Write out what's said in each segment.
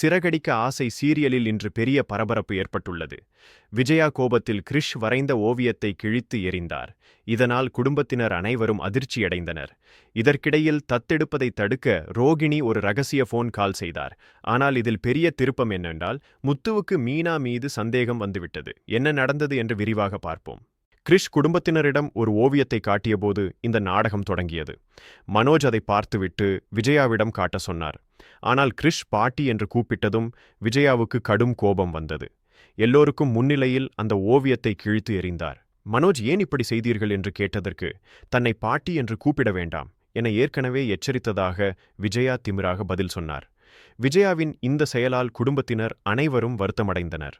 சிறகடிக்க ஆசை சீரியலில் இன்று பெரிய பரபரப்பு ஏற்பட்டுள்ளது. விஜயா கோபத்தில் கிரிஷ் வரைந்த ஓவியத்தை கிழித்து எறிந்தார். இதனால் குடும்பத்தினர் அனைவரும் அதிர்ச்சியடைந்தனர். இதற்கிடையில் தத்தெடுப்பதை தடுக்க ரோகிணி ஒரு ரகசிய ஃபோன் கால் செய்தார். ஆனால் இதில் பெரிய திருப்பம் என்னென்றால் முத்துவுக்கு மீனா மீது சந்தேகம் வந்துவிட்டது. என்ன நடந்தது என்று விரிவாக பார்ப்போம். கிரிஷ் குடும்பத்தினரிடம் ஒரு ஓவியத்தை காட்டியபோது இந்த நாடகம் தொடங்கியது. மனோஜ் அதை பார்த்துவிட்டு விஜயாவிடம் காட்ட சொன்னார். ஆனால் கிரிஷ் பாட்டி என்று கூப்பிட்டதும் விஜயாவுக்கு கடும் கோபம் வந்தது. எல்லோருக்கும் முன்னிலையில் அந்த ஓவியத்தை கிழித்து எறிந்தார். மனோஜ் ஏன் இப்படி செய்தீர்கள்? என்று கேட்டதற்கு தன்னை பாட்டி என்று கூப்பிட வேண்டாம் என ஏற்கனவே எச்சரித்ததாக விஜயா திமிராக பதில் சொன்னார். விஜயாவின் இந்த செயலால் குடும்பத்தினர் அனைவரும் வருத்தமடைந்தனர்.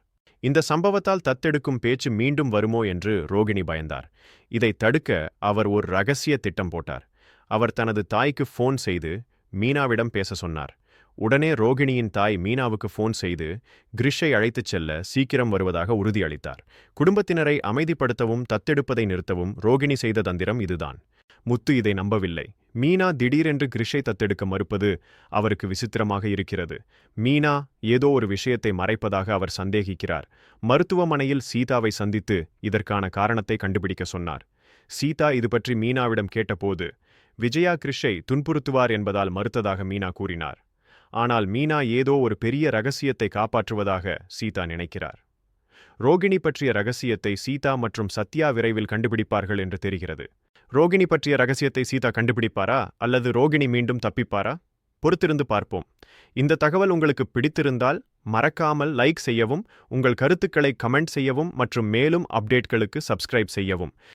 இந்த சம்பவத்தால் தத்தெடுக்கும் பேச்சு மீண்டும் வருமோ என்று ரோகிணி பயந்தார். இதை தடுக்க அவர் ஒரு ரகசிய திட்டம் போட்டார். அவர் தனது தாய்க்கு ஃபோன் செய்து மீனாவிடம் பேச சொன்னார். உடனே ரோகிணியின் தாய் மீனாவுக்கு ஃபோன் செய்து கிரிஷை அழைத்துச் செல்ல சீக்கிரம் வருவதாக உறுதியளித்தார். குடும்பத்தினரை அமைதிப்படுத்தவும் தத்தெடுப்பதை நிறுத்தவும் ரோகிணி செய்த தந்திரம் இதுதான். முத்து இதை நம்பவில்லை. மீனா திடீரென்று கிரிஷை தத்தெடுக்க மறுப்பது அவருக்கு விசித்திரமாக இருக்கிறது. மீனா ஏதோ ஒரு விஷயத்தை மறைப்பதாக அவர் சந்தேகிக்கிறார். மருத்துவமனையில் சீதாவை சந்தித்து இதற்கான காரணத்தை கண்டுபிடிக்க சொன்னார். சீதா இது பற்றி மீனாவிடம் கேட்டபோது விஜயா கிரிஷை துன்புறுத்துவார் என்பதால் மறுத்ததாக மீனா கூறினார். ஆனால் மீனா ஏதோ ஒரு பெரிய ரகசியத்தை காப்பாற்றுவதாக சீதா நினைக்கிறார். ரோகிணி பற்றிய ரகசியத்தை சீதா மற்றும் சத்யா விரைவில் கண்டுபிடிப்பார்கள் என்று தெரிகிறது. ரோகிணி பற்றிய ரகசியத்தை சீதா கண்டுபிடிப்பாரா? அல்லது ரோகிணி மீண்டும் தப்பிப்பாரா? பொறுத்திருந்து பார்ப்போம். இந்த தகவல் உங்களுக்கு பிடித்திருந்தால் மறக்காமல் லைக் செய்யவும் உங்கள் கருத்துக்களை கமெண்ட் செய்யவும் மற்றும் மேலும் அப்டேட்களுக்கு சப்ஸ்கிரைப் செய்யவும்.